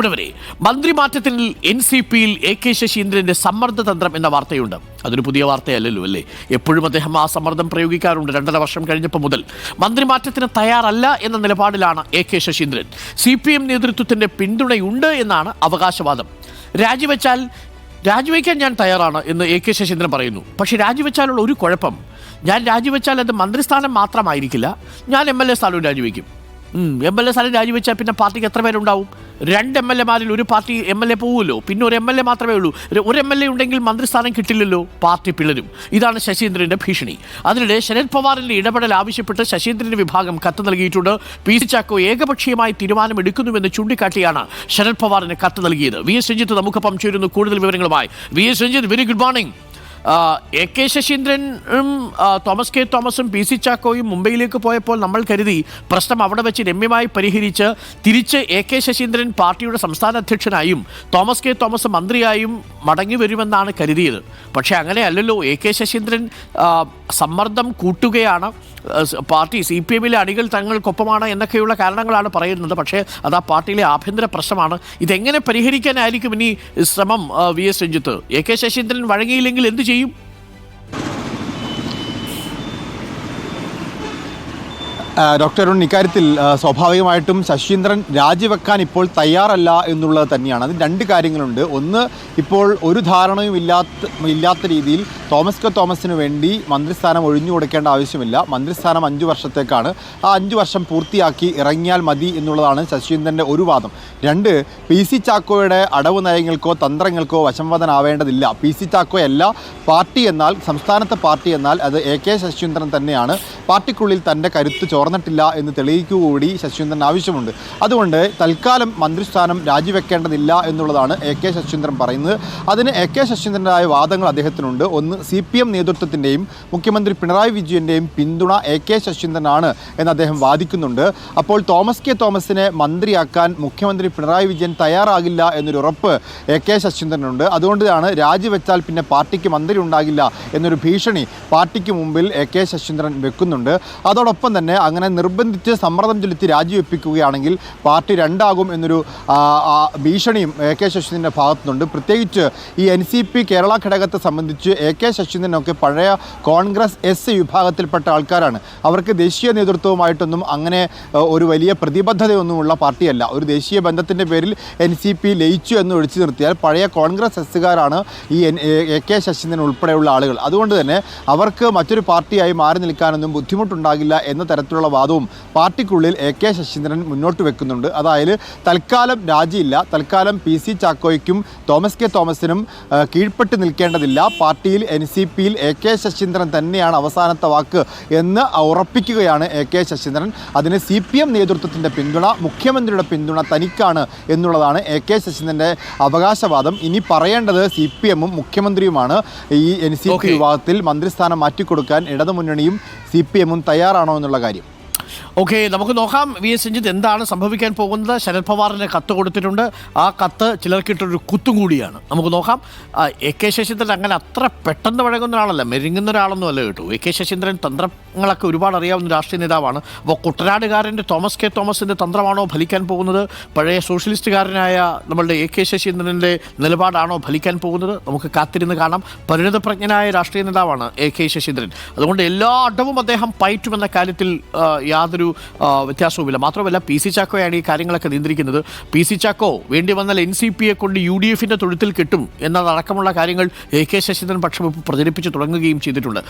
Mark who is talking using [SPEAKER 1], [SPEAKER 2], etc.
[SPEAKER 1] പ്രിയപ്പെട്ടവരെ മന്ത്രിമാറ്റത്തിൽ N C പിയിൽ എ കെ ശശീന്ദ്രന്റെ സമ്മർദ്ദ തന്ത്രം എന്ന വാർത്തയുണ്ട്. അതൊരു പുതിയ വാർത്തയല്ലല്ലോ അല്ലേ? എപ്പോഴും അദ്ദേഹം ആ സമ്മർദ്ദം പ്രയോഗിക്കാറുണ്ട്. രണ്ടര വർഷം കഴിഞ്ഞപ്പോൾ മുതൽ മന്ത്രിമാറ്റത്തിന് തയ്യാറല്ല എന്ന നിലപാടിലാണ് A K Saseendran. C P M നേതൃത്വത്തിന്റെ പിന്തുണയുണ്ട് എന്നാണ് അവകാശവാദം. രാജിവെച്ചാൽ രാജിവെക്കാൻ ഞാൻ തയ്യാറാണ് എന്ന് എ കെ ശശീന്ദ്രൻ പറയുന്നു. പക്ഷേ രാജിവെച്ചാലുള്ള ഒരു കുഴപ്പം ഞാൻ രാജിവെച്ചാൽ അത് മന്ത്രിസ്ഥാനം മാത്രമായിരിക്കില്ല ഞാൻ എം എൽ എ സ്ഥാനവും രാജിവെക്കും. എം എൽ എ സ്ഥാനം രാജിവെച്ചാൽ പിന്നെ പാർട്ടിക്ക് എത്ര പേരുണ്ടാവും? രണ്ട് എം എൽ എമാരിൽ ഒരു പാർട്ടി എം എൽ എ പോവുമല്ലോ. പിന്നെ ഒരു എം എൽ എ മാത്രമേ ഉള്ളൂ. ഒരു- എം എൽ എ ഉണ്ടെങ്കിൽ മന്ത്രിസ്ഥാനം കിട്ടില്ലല്ലോ. പാർട്ടി പിളരും. ഇതാണ് ശശീന്ദ്രന്റെ ഭീഷണി. അതിനിടെ ശരത് പവാറിന്റെ ഇടപെടൽ ആവശ്യപ്പെട്ട് ശശീന്ദ്രന്റെ വിഭാഗം കത്ത് നൽകിയിട്ടുണ്ട്. പി സി ചാക്കോ ഏകപക്ഷീയമായി തീരുമാനമെടുക്കുന്നുവെന്ന് ചൂണ്ടിക്കാട്ടിയാണ് ശരത് പവാറിന് കത്ത് നൽകിയത്. വി എസ് രഞ്ജിത്ത് നമുക്കൊപ്പം ചേരുന്നു കൂടുതൽ വിവരങ്ങളുമായി. V S Ranjith very good morning A K ശശീന്ദ്രനും Thomas K തോമസും പി സി ചാക്കോയും മുംബൈയിലേക്ക് പോയപ്പോൾ നമ്മൾ കരുതി പ്രശ്നം അവിടെ വെച്ച് രമ്യമായി പരിഹരിച്ച് തിരിച്ച് എ കെ ശശീന്ദ്രൻ പാർട്ടിയുടെ സംസ്ഥാന അധ്യക്ഷനായും തോമസ് കെ തോമസ് മന്ത്രിയായും മടങ്ങി വരുമെന്നാണ് കരുതിയത്. പക്ഷേ അങ്ങനെയല്ലല്ലോ എ കെ ശശീന്ദ്രൻ സമ്മർദ്ദം കൂട്ടുകയാണ്. പാർട്ടി സി പി എമ്മിലെ അണികൾ തങ്ങൾക്കൊപ്പമാണ് എന്നൊക്കെയുള്ള കാരണങ്ങളാണ് പറയുന്നത്. പക്ഷേ അത് ആ പാർട്ടിയിലെ ആഭ്യന്തര പ്രശ്നമാണ്. ഇതെങ്ങനെ പരിഹരിക്കാനായിരിക്കും ഇനി ശ്രമം V S Ranjith? A K Saseendran വഴങ്ങിയില്ലെങ്കിൽ എന്ത് ചെയ്യും
[SPEAKER 2] ഡോക്ടർ അരുൺ ഇക്കാര്യത്തിൽ സ്വാഭാവികമായിട്ടും ശശീന്ദ്രൻ രാജിവെക്കാൻ ഇപ്പോൾ തയ്യാറല്ല എന്നുള്ളത് തന്നെയാണ്. അതിന് രണ്ട് കാര്യങ്ങളുണ്ട്. ഒന്ന് ഇപ്പോൾ ഒരു ധാരണയും ഇല്ലാത്ത ഇല്ലാത്ത രീതിയിൽ തോമസ് കെ തോമസിന് വേണ്ടി മന്ത്രിസ്ഥാനം ഒഴിഞ്ഞു കൊടുക്കേണ്ട ആവശ്യമില്ല. മന്ത്രിസ്ഥാനം അഞ്ചു വർഷത്തേക്കാണ്. ആ അഞ്ചു വർഷം പൂർത്തിയാക്കി ഇറങ്ങിയാൽ മതി എന്നുള്ളതാണ് ശശീന്ദ്രന്റെ ഒരു വാദം. രണ്ട് പി സി ചാക്കോയുടെ അടവ് നയങ്ങൾക്കോ തന്ത്രങ്ങൾക്കോ വശംവദനാവേണ്ടതില്ല പി സി ചാക്കോയല്ല പാർട്ടി എന്നാൽ സംസ്ഥാനത്തെ പാർട്ടി എന്നാൽ അത് എ കെ ശശീന്ദ്രൻ തന്നെയാണ്. പാർട്ടിക്കുള്ളിൽ തന്റെ കരുത്ത് ചോർന്നിട്ടില്ല എന്ന് തെളിയിക്കുക കൂടി ശശീന്ദ്രൻ ആവശ്യമുണ്ട്. അതുകൊണ്ട് തൽക്കാലം മന്ത്രിസ്ഥാനം രാജിവെക്കേണ്ടതില്ല എന്നുള്ളതാണ് എ കെ ശശീന്ദ്രൻ പറയുന്നത്. അതിന് എ കെ ശശീന്ദ്രനായ വാദങ്ങൾ അദ്ദേഹത്തിനുണ്ട്. ഒന്ന് സി പി എം നേതൃത്വത്തിന്റെയും മുഖ്യമന്ത്രി പിണറായി വിജയന്റെയും പിന്തുണ എ കെ ശശീന്ദ്രനാണ് എന്ന് അദ്ദേഹം വാദിക്കുന്നുണ്ട്. അപ്പോൾ തോമസ് കെ തോമസിനെ മന്ത്രിയാക്കാൻ മുഖ്യമന്ത്രി പിണറായി വിജയൻ തയ്യാറാകില്ല എന്നൊരു ഉറപ്പ് എ കെ ശശീന്ദ്രനുണ്ട്. അതുകൊണ്ടാണ് രാജിവെച്ചാൽ പിന്നെ പാർട്ടിക്ക് മന്ത്രി ഉണ്ടാകില്ല എന്നൊരു ഭീഷണി പാർട്ടിക്ക് മുമ്പിൽ എ കെ ശശീന്ദ്രൻ വെക്കുന്നുണ്ട്. അതോടൊപ്പം തന്നെ അങ്ങനെ നിർബന്ധിച്ച് സമ്മർദ്ദം ചെലുത്തി രാജിവെപ്പിക്കുകയാണെങ്കിൽ പാർട്ടി രണ്ടാകും എന്നൊരു ഭീഷണിയും എ കെ ശശീന്ദ്രന്റെ ഭാഗത്തുനിന്നുണ്ട്. പ്രത്യേകിച്ച് ഈ എൻ സി പി കേരള ഘടകത്തെ സംബന്ധിച്ച് എ കെ ശശീന്ദ്രനൊക്കെ പഴയ കോൺഗ്രസ് എസ് വിഭാഗത്തിൽപ്പെട്ട ആൾക്കാരാണ്. അവർക്ക് ദേശീയ നേതൃത്വവുമായിട്ടൊന്നും അങ്ങനെ ഒരു വലിയ പ്രതിബദ്ധതയൊന്നുമുള്ള പാർട്ടിയല്ല. ഒരു ദേശീയ ബന്ധത്തിന്റെ പേരിൽ എൻ സി പി ലയിച്ചു എന്ന് ഒഴിച്ചു നിർത്തിയാൽ പഴയ കോൺഗ്രസ് എസ്സുകാരാണ് ഈ എ കെ ശശീന്ദ്രൻ ഉൾപ്പെടെയുള്ള ആളുകൾ. അതുകൊണ്ട് തന്നെ അവർക്ക് മറ്റൊരു പാർട്ടിയായി മാറി നിൽക്കാനൊന്നും ബുദ്ധിമുട്ടുണ്ടാകില്ല എന്ന തരത്തിലുള്ള വാദവും പാർട്ടിക്കുള്ളിൽ എ കെ ശശീന്ദ്രൻ മുന്നോട്ട് വെക്കുന്നുണ്ട്. അതായത് തൽക്കാലം രാജിയില്ല. തൽക്കാലം പി സി ചാക്കോയ്ക്കും തോമസ് കെ തോമസിനും കീഴ്പ്പെട്ട് നിൽക്കേണ്ടതില്ല. പാർട്ടിയിൽ എൻ സി പിയിൽ എ കെ ശശീന്ദ്രൻ തന്നെയാണ് അവസാനത്തെ വാക്ക് എന്ന് ഉറപ്പിക്കുകയാണ് എ കെ ശശീന്ദ്രൻ. അതിന് സി പി എം നേതൃത്വത്തിന്റെ പിന്തുണ മുഖ്യമന്ത്രിയുടെ പിന്തുണ തനിക്കാണ് എന്നുള്ളതാണ് എ കെ ശശീന്ദ്രന്റെ അവകാശവാദം. ഇനി പറയേണ്ടത് സി പി എമ്മും മുഖ്യമന്ത്രിയുമാണ്. ഈ എൻ സി പി വിഭാഗത്തിൽ മന്ത്രിസ്ഥാനം മാറ്റിക്കൊടുക്കാൻ ഇടതുമുന്നണിയും സി പി എമ്മും തയ്യാറാണോ എന്നുള്ള കാര്യം.
[SPEAKER 1] ഓക്കെ നമുക്ക് നോക്കാം. വി എസ് രഞ്ജിത്ത് എന്താണ് സംഭവിക്കാൻ പോകുന്നത്? ശരത് പവാറിന് കത്ത് കൊടുത്തിട്ടുണ്ട്. ആ കത്ത് ചിലർക്കിട്ടൊരു കുത്തും കൂടിയാണ്. നമുക്ക് നോക്കാം. എ കെ ശശീന്ദ്രൻ അങ്ങനെ അത്ര പെട്ടെന്ന് വഴങ്ങുന്ന ഒരാളല്ല. മെരുങ്ങുന്ന ഒരാളൊന്നും അല്ല കേട്ടോ. എ കെ ശശീന്ദ്രൻ തന്ത്രങ്ങളൊക്കെ ഒരുപാട് അറിയാവുന്ന രാഷ്ട്രീയ നേതാവാണ്. അപ്പോൾ കുട്ടനാടുകാരന്റെ തോമസ് കെ തോമസിന്റെ തന്ത്രമാണോ ഫലിക്കാൻ പോകുന്നത്? പഴയ സോഷ്യലിസ്റ്റുകാരനായ നമ്മളുടെ എ കെ ശശീന്ദ്രന്റെ നിലപാടാണോ ഫലിക്കാൻ പോകുന്നത്? നമുക്ക് കാത്തിരുന്ന് കാണാം. പരിണിതപ്രജ്ഞനായ രാഷ്ട്രീയ നേതാവാണ് എ കെ ശശീന്ദ്രൻ. അതുകൊണ്ട് എല്ലാ അടവും അദ്ദേഹം പയറ്റുമെന്ന കാര്യത്തിൽ ആ, യാതൊരു വ്യത്യാസവുമില്ല. മാത്രമല്ല പി സി ചാക്കോയാണ് ഈ കാര്യങ്ങളൊക്കെ നിയന്ത്രിക്കുന്നത്. പി സി ചാക്കോ വേണ്ടി വന്നാൽ എൻ സി പിയെ കൊണ്ട് യു ഡി എഫിന്റെ തൊഴുത്തിൽ കിട്ടും എന്നതടക്കമുള്ള കാര്യങ്ങൾ എ കെ ശശീന്ദ്രൻ പക്ഷം പ്രചരിപ്പിച്ച് തുടങ്ങുകയും ചെയ്തിട്ടുണ്ട്.